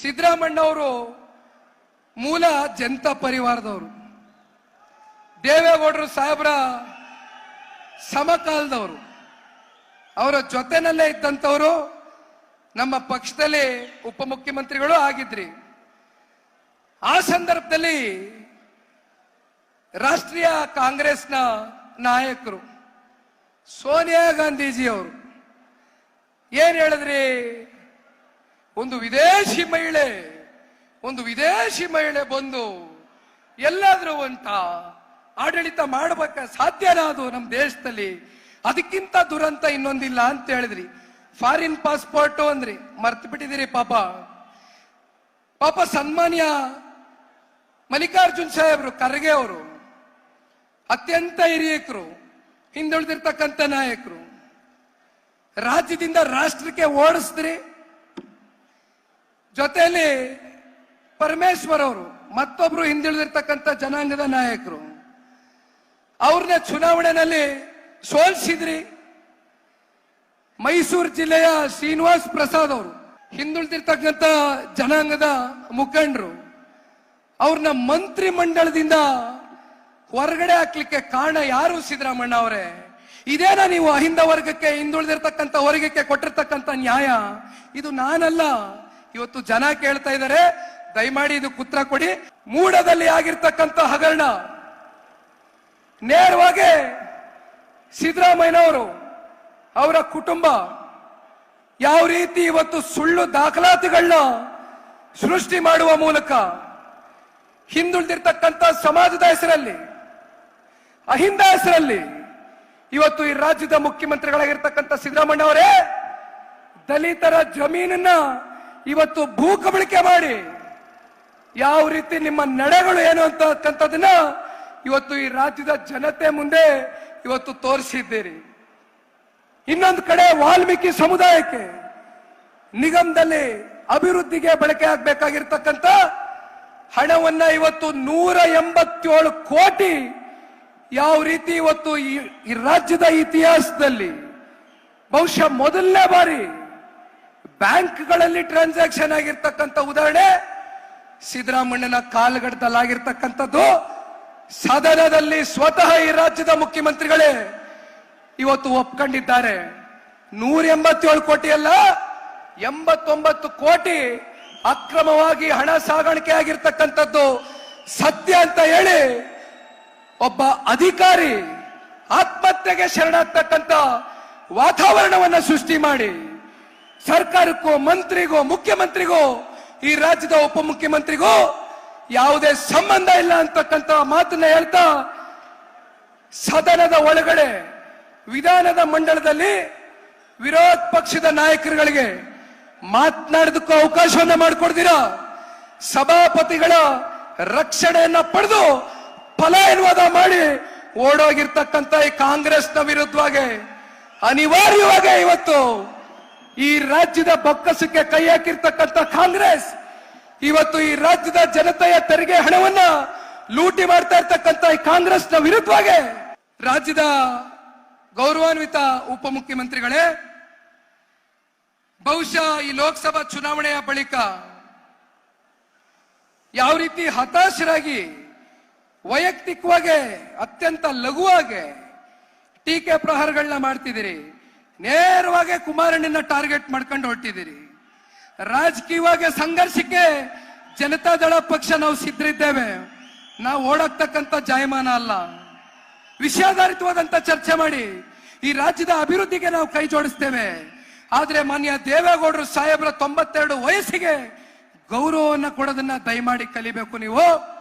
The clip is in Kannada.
ಸಿದ್ದರಾಮಣ್ಣವರು ಮೂಲ ಜನತಾ ಪರಿವಾರದವರು. ದೇವೇಗೌಡರು ಸಾಹೇಬ್ರ ಸಮಕಾಲದವರು. ಅವರ ಜೊತೆನಲ್ಲೇ ಇದ್ದಂಥವರು ನಮ್ಮ ಪಕ್ಷದಲ್ಲಿ ಉಪಮುಖ್ಯಮಂತ್ರಿಗಳು ಆಗಿದ್ರಿ. ಆ ಸಂದರ್ಭದಲ್ಲಿ ರಾಷ್ಟ್ರೀಯ ಕಾಂಗ್ರೆಸ್ನ ನಾಯಕರು ಸೋನಿಯಾ ಗಾಂಧೀಜಿಯವರು, ಏನ್ ಹೇಳಿದ್ರಿ? ಒಂದು ವಿದೇಶಿ ಮಹಿಳೆ, ಒಂದು ವಿದೇಶಿ ಮಹಿಳೆ ಬಂದು ಎಲ್ಲಾದ್ರೂ ಅಂತ ಆಡಳಿತ ಮಾಡಬೇಕ ಸಾಧ್ಯನಾ ನಮ್ಮ ದೇಶದಲ್ಲಿ. ಅದಕ್ಕಿಂತ ದುರಂತ ಇನ್ನೊಂದಿಲ್ಲ ಅಂತ ಹೇಳಿದ್ರಿ. ಫಾರಿನ್ ಪಾಸ್ಪೋರ್ಟ್ ಅಂದ್ರಿ. ಮರ್ತು ಬಿಟ್ಟಿದಿರಿ ಪಾಪ. ಪಾಪ ಸನ್ಮಾನ್ಯ ಮಲ್ಲಿಕಾರ್ಜುನ್ ಸಾಹೇಬ್ರು, ಖರ್ಗೆ ಅವರು, ಅತ್ಯಂತ ಹಿರಿಯಕರು, ಹಿಂದುಳಿದಿರ್ತಕ್ಕಂಥ ನಾಯಕರು, ರಾಜ್ಯದಿಂದ ರಾಷ್ಟ್ರಕ್ಕೆ ಓಡಿಸಿದ್ರಿ. ಜೊತೆಯಲ್ಲಿ ಪರಮೇಶ್ವರ್ ಅವರು ಮತ್ತೊಬ್ರು ಹಿಂದುಳಿದಿರ್ತಕ್ಕಂಥ ಜನಾಂಗದ ನಾಯಕರು ಅವ್ರನ್ನ ಚುನಾವಣೆಯಲ್ಲಿ ಸೋಲಿಸಿದ್ರಿ. ಮೈಸೂರು ಜಿಲ್ಲೆಯ ಶ್ರೀನಿವಾಸ್ ಪ್ರಸಾದ್ ಅವರು, ಹಿಂದುಳಿದಿರ್ತಕ್ಕಂಥ ಜನಾಂಗದ ಮುಖಂಡರು ಅವ್ರನ್ನ ಮಂತ್ರಿ ಮಂಡಳದಿಂದ ಹೊರಗಡೆ ಹಾಕ್ಲಿಕ್ಕೆ ಕಾರಣ ಯಾರು ಸಿದ್ದರಾಮಣ್ಣ ಅವರೇ? ಇದೇನ ನೀವು ಅಹಿಂದ ವರ್ಗಕ್ಕೆ ಹಿಂದುಳಿದಿರ್ತಕ್ಕಂಥ ವರ್ಗಕ್ಕೆ ಕೊಟ್ಟಿರ್ತಕ್ಕಂಥ ನ್ಯಾಯ? ಇದು ನಾನಲ್ಲ. ಇವತ್ತು ಜನ ಕೇಳ್ತಾ ಇದ್ದಾರೆ, ದಯಮಾಡಿ ಇದು ಕುತ್ರ ಕೊಡಿ. ಮೂಡದಲ್ಲಿ ಆಗಿರ್ತಕ್ಕಂಥ ಹಗರಣ. ನೇರವಾಗಿ ಸಿದ್ದರಾಮಯ್ಯನವರು ಅವರ ಕುಟುಂಬ ಯಾವ ರೀತಿ ಇವತ್ತು ಸುಳ್ಳು ದಾಖಲಾತಿಗಳನ್ನ ಸೃಷ್ಟಿ ಮಾಡುವ ಮೂಲಕ ಹಿಂದುಳಿದಿರ್ತಕ್ಕಂಥ ಸಮಾಜದ ಹೆಸರಲ್ಲಿ, ಅಹಿಂದ ಹೆಸರಲ್ಲಿ ಇವತ್ತು ಈ ರಾಜ್ಯದ ಮುಖ್ಯಮಂತ್ರಿಗಳಾಗಿರ್ತಕ್ಕಂಥ ಸಿದ್ದರಾಮಯ್ಯ ಅವರೇ ದಲಿತರ ಜಮೀನನ್ನ ಇವತ್ತು ಭೂ ಕಬಳಿಕೆ ಮಾಡಿ. ಯಾವ ರೀತಿ ನಿಮ್ಮ ನಡೆಗಳು ಏನು ಅಂತಕ್ಕಂಥದನ್ನ ಇವತ್ತು ಈ ರಾಜ್ಯದ ಜನತೆ ಮುಂದೆ ಇವತ್ತು ತೋರಿಸಿದ್ದೀರಿ. ಇನ್ನೊಂದು ಕಡೆ ವಾಲ್ಮೀಕಿ ಸಮುದಾಯಕ್ಕೆ ನಿಗಮದಲ್ಲಿ ಅಭಿವೃದ್ಧಿಗೆ ಬಳಕೆ ಆಗ್ಬೇಕಾಗಿರ್ತಕ್ಕಂಥ ಹಣವನ್ನ ಇವತ್ತು ನೂರ ಎಂಬತ್ತೇಳು ಕೋಟಿ ಯಾವ ರೀತಿ ಇವತ್ತು ಈ ಈ ರಾಜ್ಯದ ಇತಿಹಾಸದಲ್ಲಿ ಬಹುಶಃ ಮೊದಲನೇ ಬಾರಿ ಬ್ಯಾಂಕ್ಗಳಲ್ಲಿ ಟ್ರಾನ್ಸಾಕ್ಷನ್ ಆಗಿರ್ತಕ್ಕಂಥ ಉದಾಹರಣೆ ಸಿದ್ದರಾಮಣ್ಣನ ಕಾಲಘಟ್ಟದಲ್ಲಾಗಿರ್ತಕ್ಕಂಥದ್ದು ಸದನದಲ್ಲಿ ಸ್ವತಃ ಈ ರಾಜ್ಯದ ಮುಖ್ಯಮಂತ್ರಿಗಳೇ ಇವತ್ತು ಒಪ್ಕೊಂಡಿದ್ದಾರೆ. ನೂರ ಎಂಬತ್ತೇಳು ಕೋಟಿ ಅಲ್ಲ ಎಂಬತ್ತೊಂಬತ್ತು ಕೋಟಿ ಅಕ್ರಮವಾಗಿ ಹಣ ಸಾಗಾಣಿಕೆ ಆಗಿರ್ತಕ್ಕಂಥದ್ದು. ಸತ್ಯ ಅಂತ ಹೇಳಿ ಒಬ್ಬ ಅಧಿಕಾರಿ ಆತ್ಮಹತ್ಯೆಗೆ ಶರಣಾಗ್ತಕ್ಕಂಥ ವಾತಾವರಣವನ್ನ ಸೃಷ್ಟಿ ಮಾಡಿ. ಸರ್ಕಾರಕ್ಕೂ, ಮಂತ್ರಿಗೋ, ಮುಖ್ಯಮಂತ್ರಿಗೂ, ಈ ರಾಜ್ಯದ ಉಪಮುಖ್ಯಮಂತ್ರಿಗೂ ಯಾವುದೇ ಸಂಬಂಧ ಇಲ್ಲ ಅಂತಕ್ಕಂತ ಮಾತನ್ನ ಹೇಳ್ತಾ ಸದನದ ಒಳಗಡೆ, ವಿಧಾನದ ಮಂಡಲದಲ್ಲಿ ವಿರೋಧ ಪಕ್ಷದ ನಾಯಕರುಗಳಿಗೆ ಮಾತನಾಡೋದಕ್ಕೂ ಅವಕಾಶವನ್ನ ಮಾಡಿಕೊಡ್ತೀರಾ? ಸಭಾಪತಿಗಳ ರಕ್ಷಣೆಯನ್ನ ಪಡೆದು ಪಲಾಯನವಾದ ಮಾಡಿ ಓಡೋಗಿರ್ತಕ್ಕಂಥ ಈ ಕಾಂಗ್ರೆಸ್ನ ವಿರುದ್ಧವಾಗಿ ಅನಿವಾರ್ಯವಾಗಿ ಇವತ್ತು ಈ ರಾಜ್ಯದ ಬೊಕ್ಕಸಕ್ಕೆ ಕೈ ಹಾಕಿರ್ತಕ್ಕಂಥ ಕಾಂಗ್ರೆಸ್, ಇವತ್ತು ಈ ರಾಜ್ಯದ ಜನತೆಯ ತೆರಿಗೆ ಹಣವನ್ನ ಲೂಟಿ ಮಾಡ್ತಾ ಇರ್ತಕ್ಕಂಥ ಈ ಕಾಂಗ್ರೆಸ್ನ ವಿರುದ್ಧವಾಗಿ ರಾಜ್ಯದ ಗೌರವಾನ್ವಿತ ಉಪಮುಖ್ಯಮಂತ್ರಿಗಳೇ, ಬಹುಶಃ ಈ ಲೋಕಸಭಾ ಚುನಾವಣೆಯ ಬಳಿಕ ಯಾವ ರೀತಿ ಹತಾಶರಾಗಿ, ವೈಯಕ್ತಿಕವಾಗಿ ಅತ್ಯಂತ ಲಘುವಾಗಿ ಟೀಕೆ ಪ್ರಹಾರಗಳನ್ನ ಮಾಡ್ತಿದ್ದೀರಿ ನೇರವಾಗಿ ಕುಮಾರಣ್ಣನ ಟಾರ್ಗೆಟ್ ಮಾಡ್ಕೊಂಡು ಹೊರಟಿದ್ದೀರಿ. ರಾಜಕೀಯವಾಗಿ ಸಂಘರ್ಷಕ್ಕೆ ಜನತಾದಳ ಪಕ್ಷ ನಾವು ಸಿದ್ಧರಿದ್ದೇವೆ. ನಾವು ಓಡಾಕ್ತಕ್ಕಂಥ ಜಾಯಮಾನ ಅಲ್ಲ. ವಿಷಯಾಧಾರಿತವಾದಂತ ಚರ್ಚೆ ಮಾಡಿ ಈ ರಾಜ್ಯದ ಅಭಿವೃದ್ಧಿಗೆ ನಾವು ಕೈ ಜೋಡಿಸ್ತೇವೆ. ಆದ್ರೆ ಮಾನ್ಯ ದೇವೇಗೌಡರು ಸಾಹೇಬರ ತೊಂಬತ್ತೆರಡು ವಯಸ್ಸಿಗೆ ಗೌರವವನ್ನು ಕೊಡೋದನ್ನ ದಯಮಾಡಿ ಕಲಿಬೇಕು ನೀವು.